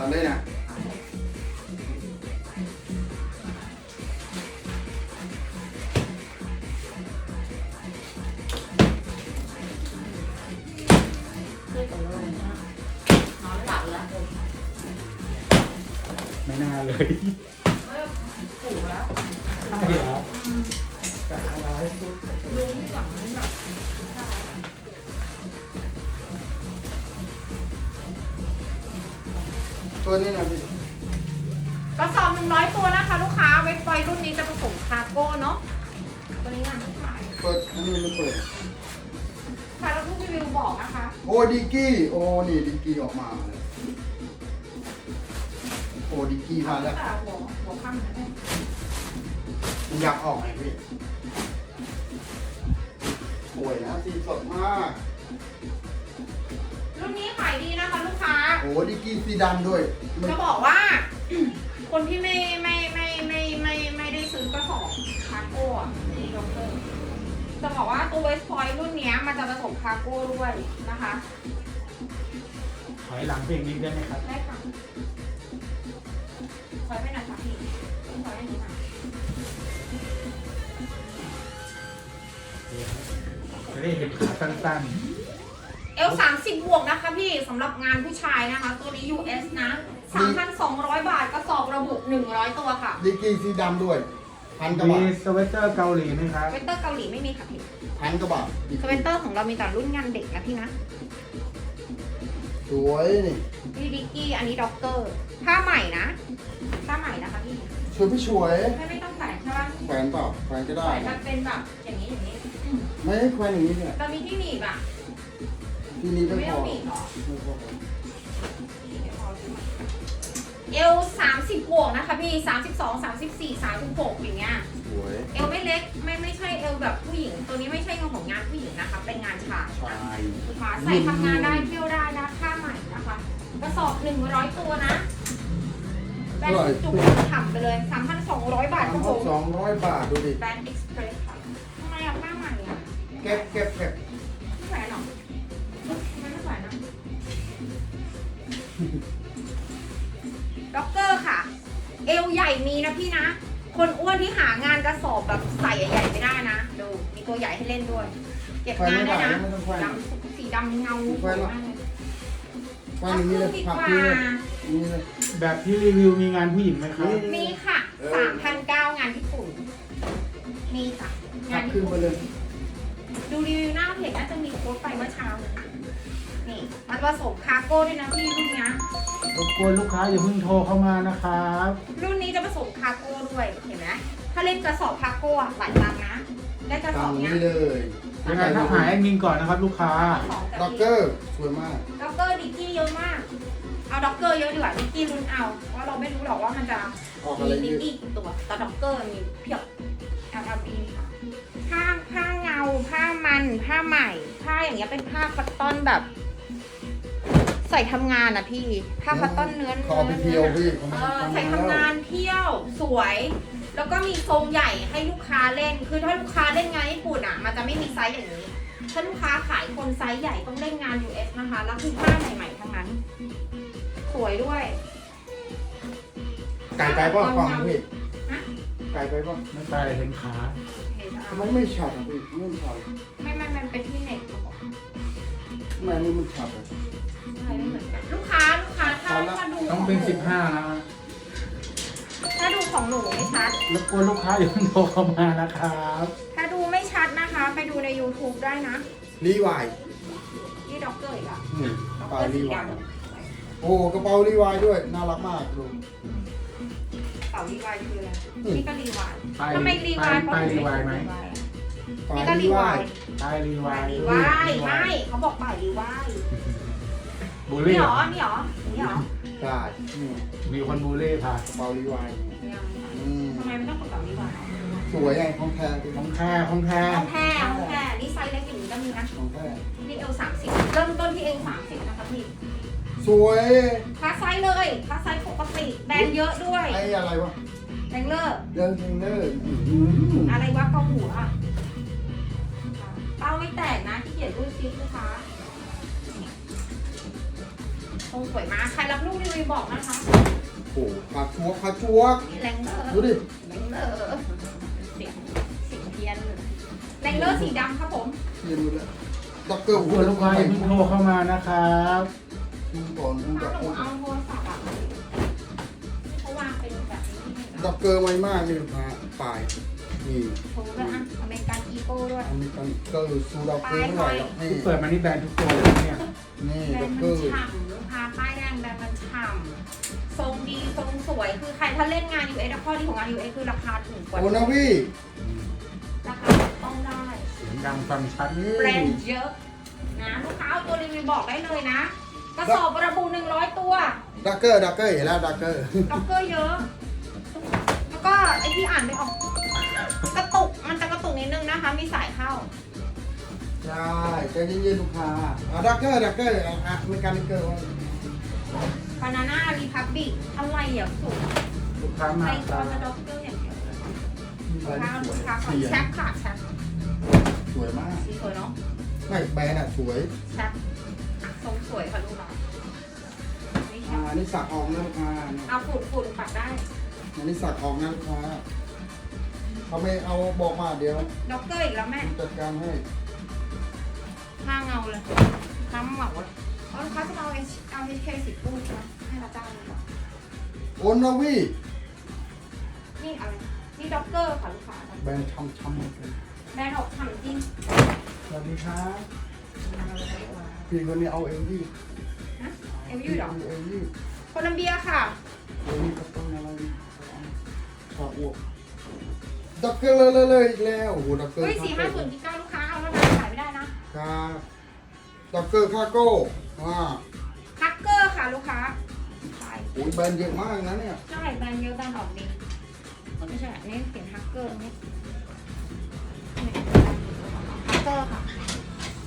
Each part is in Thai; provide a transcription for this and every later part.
ตัดเลยนะเพื่อนกับเราเนี่ยนอนหลับแล้วไม่น่าเลยเริ่มปู่แล้วใช่เหรอแต่อะไรลุงหลังนี่แบ ตัวนี้นะพี่กระสอบหนึ่งร้อยตัวนะคะ ลูกค้าเว็บไซต์รุ่นนี้จะผสมคาร์โก้เนาะตัวนี้งานที่ขายเปิดอันนี้มันเปิด ค่ะแล้วผู้รีวิวบอกนะคะโอ้ดิกกี้โอ้นี่ดิกกี้ออกมาเลยโอ้ดิกกี้มาแล้วแต่หัวหัวค่ำนะเนี่ยมันอยากออกไหมพี่สวยนะสีสดมาก รุ่นนี้ขายดีนะคะลูกค้า โอ้ดิกกี้สีดำด้วยมันจะบอกว่า คนที่ไม่ไม่ไม่ไม่ไม่ไม่ได้ซื้อกระสอบคาร์โก้อะนี่ดอกเตอร์จะบอกว่าตัวเวสพอยรุ่นเนี้ยมันจะผสมคาร์โก้ด้วยนะคะถอยหลังเพลงนี้ได้ไหมครับ ได้ค่ะถอยไปหน่อยค่ะพี่ถอยไปหน่อยค่ะจะได้เห็นขาสั้นเอลสามสิบบวกนะคะพี่สำหรับงานผู้ชายนะคะ ตัวนี้ US นะ 3,200 บาทกระสอบระบุ 100 ตัวค่ะดิกกี้สีดำด้วยพันๆกว่ามีบาทสเวตเตอร์เกาหลีไหมครับสเวนเตอร์เกาหลีไม่มีค่ะพี่พันกว่าบาทดิกสกี้เวนเตอร์ของเรามีแต่รุ่นงานเด็กนะพี่นะสวยนี่พี่ดิกกี้อันนี้ด็อกเตอร์ผ้าใหม่นะผ้าใหม่นะคะพี่สวยพี่สวยไม่ไม่ต้องแขวนใช่ปะแขวนเปล่าแขวนก็ได้แขวนมันเป็นแบบอย่างนี้อย่างนี้ ไม่ให้แขวนอย่างนี้เนี่ยเรามีที่หนีบอะ ที่นี้ไม่ไม่พต้อองหนีบหรอไม่พอเอลสามสิบบวกนะคะพี่สามสิบสองสามสิบสี่สามสิบหกอย่างเงี้ย สวยเอลไม่เล็กไม่ไม่ใช่เอลแบบผู้หญิง ตัวนี้ไม่ใช่งานของงานผู้หญิงนะคะ เป็นงานชายชายลูกค้าใส่ทำงานได้เที่ยวได้นะผ้าใหม่นะคะกระสอบหนึ่งร้อยตัวนะแบรนด์จุกๆฉ่ำไปเลยสามพันสองร้อยบาทครับผมสองร้อยบาทดูดิแบรนด์เอ็กซ์เพรสค่ะทำไมอะผ้าใหม่อะเก็บเก็บเก็บ ด็อกเกอร์ค่ะ เอวใหญ่มีนะพี่นะ คนอ้วนที่หางานกระสอบแบบใส่ใหญ่ๆไม่ได้นะ ดู มีตัวใหญ่ให้เล่นด้วย เก็บงานได้นะไม่ต้องแขวนดำสีดำเงาแขวนหรอมากเลยแขวนอย่างนี้เลยดีผักกว่านี่เลยนี่เลยแบบที่รีวิวมีงานผู้หญิงไหมครับ มีค่ะเออสามพันเก้างานญี่ปุ่น มีค่ะผังานกขึ้ญี่นไปปุ่นเลยดูรีวิวหน้าเพจน่าจะมีโค้ดไปเมื่อเช้านะ นี่มันผสมคาร์โก้ด้วยนะพี่รุ่นเนี้ยรบกวนลูกค้าอย่าเพิ่งโทรเข้ามานะครับรุ่นนี้จะผสมคาร์โก้ด้วยเห็นไหมถ้าเล่นกระสอบคาร์โก้อะหลายตังค์นะได้กระสตัองบเนี้ยนี้เลยยังไงถ้าหาแอดมินก่อนนะครับ ลูกค้า สองด็อกเกอร์สวยมาก ด็อกเกอร์ดิกกี้เยอะมาก เอาด็อกเกอร์เยอะดีกว่าดิกกี้รุ่นเอาเพราะเราไม่รู้หรอกว่ามันจะออกมีอะไรดิเยกอะกี้กี่ตัวแต่ด็อกเกอร์มีเพียบ LLB ค่ะผ้าผ้าเงาผ้ามันผ้าใหม่ผ้าอย่างเงี้ยเป็นผ้าคัตตอนแบบ ใส่ทำงานอะพี่ผ้าคัตตอนเนื้อขอไปเที่ยวพี่เออใส่ทำงานเที่ยวสวย แล้วก็มีทรงใหญ่ให้ลูกค้าเล่น คือถ้าลูกค้าเล่นงานญี่ปุ่นอะมันจะไม่มีไซส์อย่างนี้ ถ้าลูกค้าขายคนไซส์ใหญ่ต้องเล่นงาน US นะคะ แล้วคือผ้าใหม่ๆทั้งนั้น สวยด้วย ไก่ไปป่ะฟังพี่ฮะ ไก่ไปป่ะไม่ไปเห็นขาทำไมไม่ฉับอะพี่ไม่ฉับไม่ไม่มันเป็นที่เน็ต ทำไมนี่มันฉับอะใช่ไม่เหมือนกันลูกค้าลูกค้าถ้าถ้าดูต้องเป็นขห15แล้วนะถ้าดูของหนูไม่ชัด รบกวนลูกค้าอย่าเพิ่งโทรเข้ามานะครับถ้าดูไม่ชัดนะคะ ไปดูใน YouTube ได้นะรีวายนี่ด็อกเกอร์อีกอะนี่ด็อกปลาเกอร์รีสีวายดำโอ้กระเป๋ารีวายด้วย น่ารักมากดูเป่ารีวายคืออะไรอืมนี่ก็รีวายไปทำไมรีวายไปรีวายไหมปลานี่ก็รีรีวาวายยไปรีวาป่ายรีวายไม่เขาบอกป่ายรีวาย บูลนี่ลี่หรเหรออนี่หรอนี่หรอใช่นี่มีคนบูลลี่ค่ะกระเป๋ารีวายยังอืมทำไมไม่ต้องเป่ารีวายสวยไงของแท้พี่ของแท้ของแท้ห้องแพร่ห้องแพร่นี่ไซส์เล็กอย่างนี้ก็มีนะของแท้นี่เอลสามสิบเริ่มต้นที่เอลสามสิบนะคะพี่สวยคลาสไซส์เลยคลาสไซส์ปกติแบรนด์เยอะด้วยไอ้อะไรวะแรงเลอร์ เดินเทรนเนอร์อื้อหืออะไรวะเกาหัวอะเป้าไม่แตกนะที่เกียจรูดซิปลูกค้า ทรงสวยมาก ใครรับลูกรีวิวบอกนะคะ โอ้โหขาชัวกขาชัวกแรงเลอร์ดูดิแรงเลอร์เสียงเสียงเพี้ยนแรงเลอร์สีดำครับผม เรียนดูแล้วด็อกเกอร์ขอบคุณลูกค้าที่เพิ่งโทรเข้ามานะครับดูก่อนดูถ้าด็อกหนูเกอร์เอาโทรศัพท์อะเขาวางเป็นแบบนี้ให้ด็เราอกเกอร์ไว้มากนี่ลูกค้า ปลายนี่โทรด้วยอะอเมริกันอีโก้ด้วย อันนี้กันเกอร์ซูด็อกเกอร์เท่าไหร่หรอกนี่เปิดมานี่แบรนด์ทุกตัวเลยเนี่ยนี่แบรด็อนกด์เกมัอนร์ฉ่ำลูกค้าป้ายแดงแบรนด์มันฉ่ำทรงดีทรงสวยคือใครถ้าเล่นงาน US อะข้อดีของงาน US คือราคาถูกกว่าโอนาวีราคาต้องได้เสียงดังฟังชัดแบรนด์เยอะนะลูกค้าเอาตัวรีวิวบอกได้เลยนะ กระสอบระบุ100 ตัวด็อกเกอร์ ด็อกเกอร์เห็นแล้วด็อกเกอร์ล็อกเกอร์เยอะแล้ว ก็ไอที่อ่านไม่ออก กระตุกมันจะกระตุกนิดนึงนะคะ มีสายเข้า ใช่ใจเย็นๆลูกค้าอะด็อกเกอร์ด็อกเกอร์อะอะอเมริกันด็อกเกอร์บานาน่ารีพับบิกอะไรอะสุดลูกค้าใคมารตัควรับจะด็อกเกอร์อย่างเดียวเลยมีใบลูกค้าสวยลูกค้าก่อนเสียแชปค่ะแชปสวยมากสีสวยเนาะไม่แบรนด์อะสวยแชปทรงสวยค่ะลูกค้านี่แชอ่าปอันนี้สักออกนะลูกค้าเนี่ยเอาฝุ่นฝุ่นปัดได้ อันนี้สักออกนะลูกค้าเขาไม่เอาบอกมาเดี๋ยวด็อกเกอร์อีกแล้วแม่จัดการให้ห้าเงาเลยน้ำเหมาเลยเอาลูกค้าจะเอาเอชเอาเอชเคสิบปูใช่ไหมให้เราจ้างดีกว่าโอนาวีนี่อะไรนี่ด็อกเกอร์ค่ะลูกค้าแบรนด์ช้ำช้ำเลยแบรนด์ออกฉ่ำจริงสวัสดีครับพี่คนนี้เอาเอลยี่ฮะเอลยูเหรอเอลยี่โคลัมเบียค่ะเอลยี่ ด็อกเกอร์เลยเลยเลยอีกแล้วโอ้โหด็อกเกอร์เฮ้ยสี่ห้าศูนย์ที่เก้าลูกค้าเอาแล้วนะขายไม่ได้นะ ครับด็อกเกอร์คาโก้อ่าฮักเกอร์ค่ะลูกค้าขายโอ้ยแบรนด์เยอะมากนะเนี่ยใช่แบรนด์เยอะแบรนด์ออกดีไม่ใช่อันนี้เขียนฮักเกอร์นี่ฮักเกอร์ค่ะ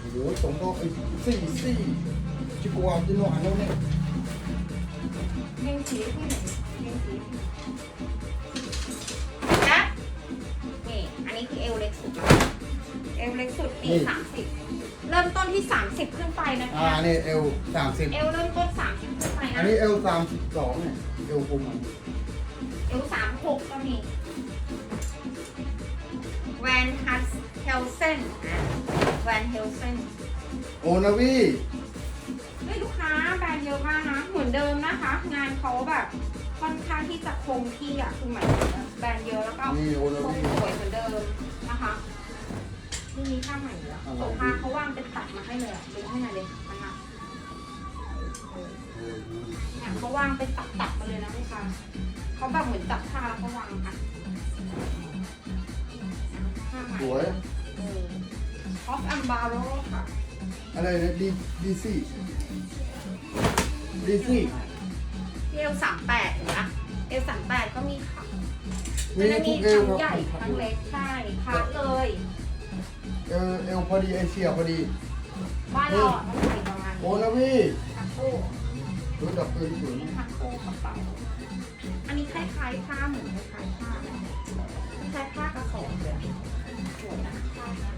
โอ้โหสมก็ไอ้สี่สี่จิกวาจิโนอันนั้นเนี่ย เลี้ยงสีที่ไหนเลี้ยงสี นี่อันนี้คือเอวเล็กสุดแล้วเอวเล็กสุดนี่ สามสิบเริ่มต้นที่สามสิบขึ้นไปนะอ่าคะนี่เอลสามสิบเอวเริ่มต้นสามสิบขึ้นไปอันะนนี้เอลสามสิบสองเนี่ยเอลปุ่มเอวสามหกก็มีแวนฮัสเฮลเซนนะแวนเฮลเซนโอนาวีเฮ้ยลูกค้าแบรนด์เยอะมากนะเหมือนเดิมนะคะ งานเขาแบบ ค่อนข้างที่จะคงที่อะคือหมายถึงว่าแบรนด์เยอะแล้วก็นี่โอนาทรงวีสวยเหมือนเดิมนะคะนี่มีผ้าใหม่เหรออะไรโซฟาเขาวางเป็นตัดมาให้เลยอะดูให้หน่อยเลยนะคะเนี่ยเขาวางเป็นตัดตัดๆมาเลยนะลูกค้าเขาแบบเหมือนจับผ้าแล้วเขาวางค่ะผ้าใหม่สวย ออฟอัมบาโรค่ะ อะไรนะดีดีซี่ดีซี่ เอลสามแปดเห็นปะเอลสามแปดก็มีค่ะมีมันจะทุมีกเอลทั้งคใหรัญ่บทั้งเล็กใช่คัดเลยเอลเอลพอดีเอเชียพอดีบ้านเราอะต้องใส่ประมาณโอนี้นาวีทักโก้ดูดับเบิลสวยนี่มากทักโก้กระเป๋าอันนี้คล้ายๆผ้าเหมือนคล้ายๆผ้าคล้ายๆผ้ากระสอบเลยอะสวยนะผ้านะ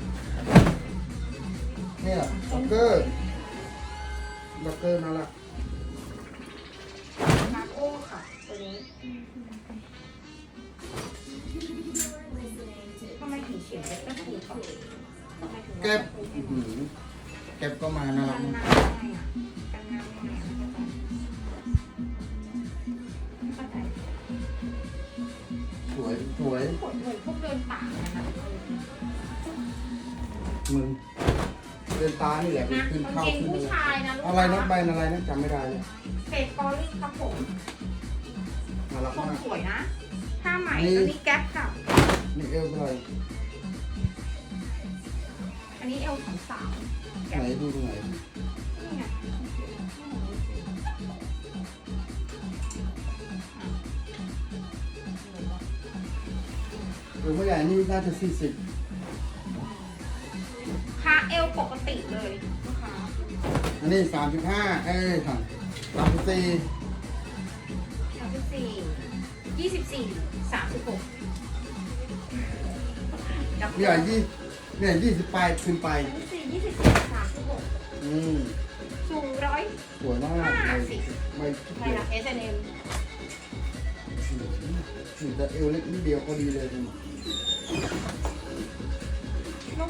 เนี่ยดับเกอร์ดับเกอร์น่ารักทัก แก็บก็มาน่ารักักนมากน้ำยังไงอะกันน้ำยังไงอะไม่เข้าใจสวยสวยเหมือนพวกเดินป่าเลยนะมึงเดินตานี่แหละนะขึ้นกางเข้าเกงขึ้นผู้ชายนะลูกอะไรนะค้าใบอะไรนะจำไม่ได้เลยเฟสกอรี่ครับผมน่ารักทรงมาก สวยนะผ้าไหมนี่ ตัวนี้แก๊ปค่ะนี่เอลเท่าไหร่อันนี้เอลสามสาม ไหนดูตรงไหนนี่ไงหรือว่าใหญ่นี่น่าจะสี่สิบค่าเอลปกติเลยลูกค้าอันนี้สามสิบห้าเอ้ยสามสามสิบสี่สามสิบสี่ยี่สิบสี่สามสิบหกใหญ่ยี่เนี่ยยี่สิบปลายขึ้นไปสามสิบสี่ยี่สิบสี่สามสิบหก อืมสูงร้อย สวยมากห้าเลยสิบใช่นะ S&M นี่แต่เอวเล็กนิดเดียวก็ดีเลยคุ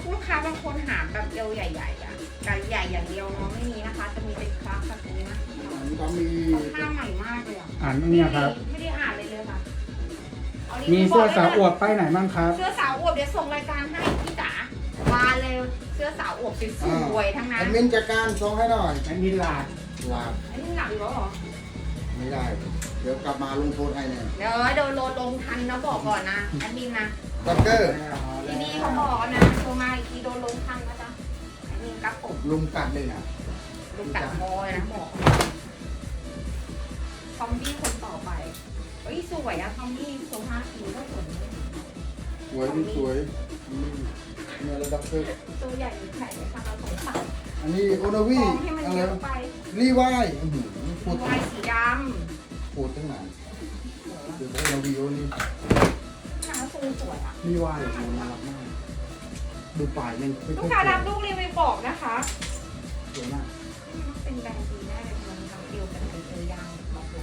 ณลูกค้าบางคนหาแบบเอวใหญ่ๆอะการใหญ่อย่างเดียวเนาะไม่มีนะคะ จะมีเป็นคลาสแบบนี้นะอันนี้ก็มีค่อนข้างใหม่มากเลยอะอ่านเนี่ยครับ ไม่ได้อ่านเลยเลยค่ะารีวิมีเสื้อสาวอวบบป้ายไหนบ้างครับ เสื้อสาวอวบเดี๋ยวส่งรายการให้ พี่จ๋ามาเลยเสื้อสาวอวบสวยๆทั้งนั้แอนดมินจัดการส่งให้หน่อยแอดมินลาดลาบอันนี้หลับอยู่แล้วเหรอไม่ได้ เดี๋ยวกลับมาลงโทษให้แน่เดี๋ยวโดนโลลงทันนะบอกก่อนนะแอดมินนะด็อกเกอร์ที่นี่เขาบอกนะโทรมาอีกทีโดนลงทันนะจ๊ะแอดมินกับผมลุมกัดเลยนะลุงกัดโมยนะบอกซอมบี้คนต่อไปเฮ้ยสวยอะซอมบี้โซฮาสีก็สวยนะสวยดูสวยนี่ เนี่ยแล้วด็อกเกอร์ตัวใหญ่หรือไข่ไหมคะเราสงสัยอันนี้โอนาฟวีองให้มันอะไรเยอะไปรีไวายอื้อหือพูดลายสีดพูดตั้งนานเดี๋ยวโอนาวีโอนี่ำค้าทรงสวยอะรีไวายโอ้โหน่ารักมากดูปลายมันไม่ลูค่กอยค้าสวยรับลูกรีวิวบอกนะคะสวยมากเป็นแบรนด์ดีแน่เลยมันทำเดียวกันเป็นเออยางบอกเลย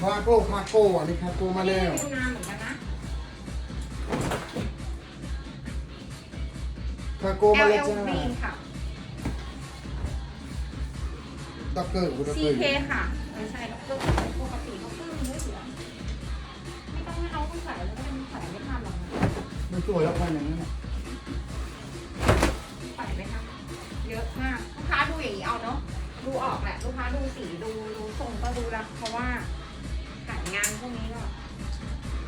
คาโก้คาโก้อันนี้คาโก้มาแล้วดูนานเหมือนกันนะ คาโก้มาแล้ว LL จ้า Green ค่ะ ด็อกเกอร์กูด็อกเกอร์ CK ค่ะไม่ใช่ดอกเตอร์ปกติเขาซื้อมันไม่เหลือไม่ต้องให้เอาต้องใส่แล้วก็เป็นใส่ไม่ทันหรอกนะมันสวยแล้วพันอย่างนั้นน่ะใส่ไม่ทันเยอะมากลูกค้าดูอย่างนี้เอาเนาะดูออกแหละลูกค้าดูสีดูดูทรงก็ดูละเพราะว่าขายงานพวกนี้ก็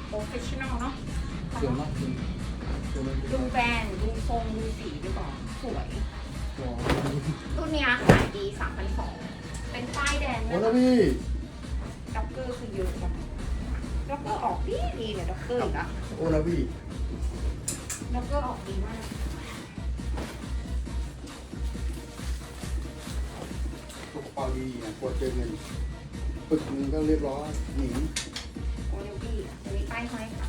โปรเฟชชั่นอลเนาะ สวยมากจริง ดูแบรนด์ดูทรงดูสีดูก่อนสวยสวย รุ่นเนี้ยขายดี3,200เป็นป้ายแดงโอนะนาคะวีด็อกเกอร์คือเยอะจังด็อกเกอร์ออกดีดีเนี่ยด็อกเกอร์อีกอะโอนาวีด็อกเกอร์ออกดีมากกระเป๋าดีนะกดเจอเงินปึกหนึงก็เรียบร้อยหนีโอเนลบี้จะมีป้ายห้อยค่ะ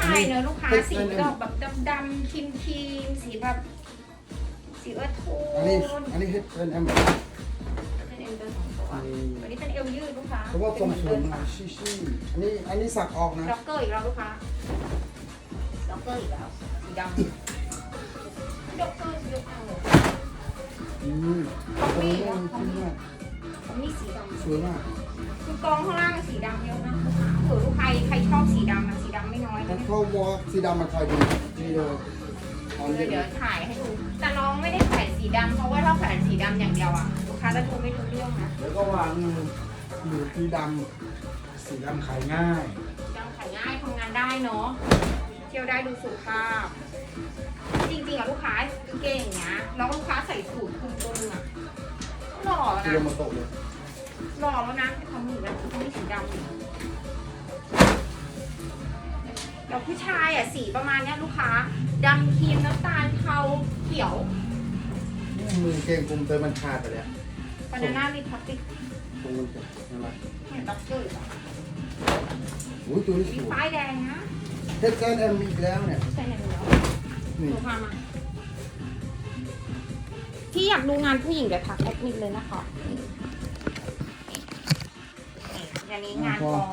ชายเนอะลูกค้าสีดอกแบบดำๆครีมครีมๆสีแบบสีเอิร์ธโทอันนี้นอันนี้เฮดเป็นแอมเป็นเอลเดอร์สองตัวอันนี้เป็นเอลยืดลูกค้าเพราะว่าทรงสวยเป็นมากชิชิอันนี้อันนี้สักออกนะด็อกเกอร์อีกแล้วลูกค้าด็อกเกอร์อีกแล้วสีดำด็อกเกอร์เยอะมากเลยอืมตรงนี้มันขึ้นมากผมมีสีดำสวยมาก คือกองข้างล่างอะสีดำเยอะนะลูกค้าเผื่อลูกใครใครชอบสีดำอะสีดำไม่น้อยถ้านะเข้าวอลสีดำมันคอยดีนี่เลยตอนเดี๋เย็ยวนเดี๋ยวถ่ายให้ดู แต่น้องไม่ได้แขวนสีดำเพราะว่าถ้าแขวนสีดำอย่างเดียวอะลูกค้าจะดูไม่รู้เรื่องนะแล้วก็วางอยู่ที่ดสีดำขายง่ายดำขายง่ายทำงานได้เนาะเที่ยวได้ดูสุภาพ จริงๆอะลูกค้ากางเกงอย่างเงี้ยแล้วลูกค้าใส่สูทคลุมตัวนึงอะหล่อำที่นะเรามาโตะเลย หล่อแล้วนะให้ทำมือแบบเขาไม่สีดำอยู่แล้วผู้ชายอะสีประมาณเนี้ยลูกค้าดำครีมน้ำตาลเทาเขียวมือเก่งคุมเตยมันขาดไปแล้วบานาน่าริพับติกตรงมันจะนั่นแหละเหมือนด็อกเกอร์อะอุ้ยตัวนี้สมีวยป้ายแดงนะเฮดแอนแอมอีกแล้วเนี่ยใส่ในนี้แล้วนี่หนูพามาที่อยากดูงานผู้หญิงเดี๋ยวทักแอดมินเลยนะคะนี่นี่ อันนี้งานกอง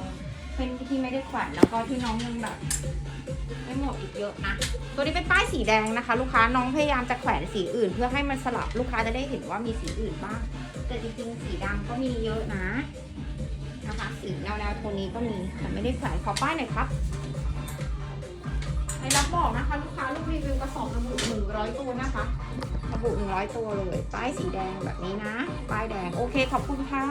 เป็นที่ไม่ได้แขวนแล้วก็ที่น้องยังแบบ ไม่หมดอีกเยอะนะ ตัวนี้เป็นป้ายสีแดงนะคะ ลูกค้าน้องพยายามจะแขวนสีอื่น เพื่อให้มันสลับลูกค้าจะได้เห็นว่ามีสีอื่นบ้างแต่จริงๆสีดำก็มีเยอะนะนะคะสีแนวๆโทนนี้ก็มีแต่ไม่ได้แขวนขอป้ายหน่อยครับให้รับบอกนะคะลูกค้าลูกรีวิวกระสอบระบุหนึ่งร้อยตัวนะคะระบุหนึ่งร้อยตัวเลยป้ายสีแดงแบบนี้นะ ป้ายแดงโอเคขอบคุณค่ะ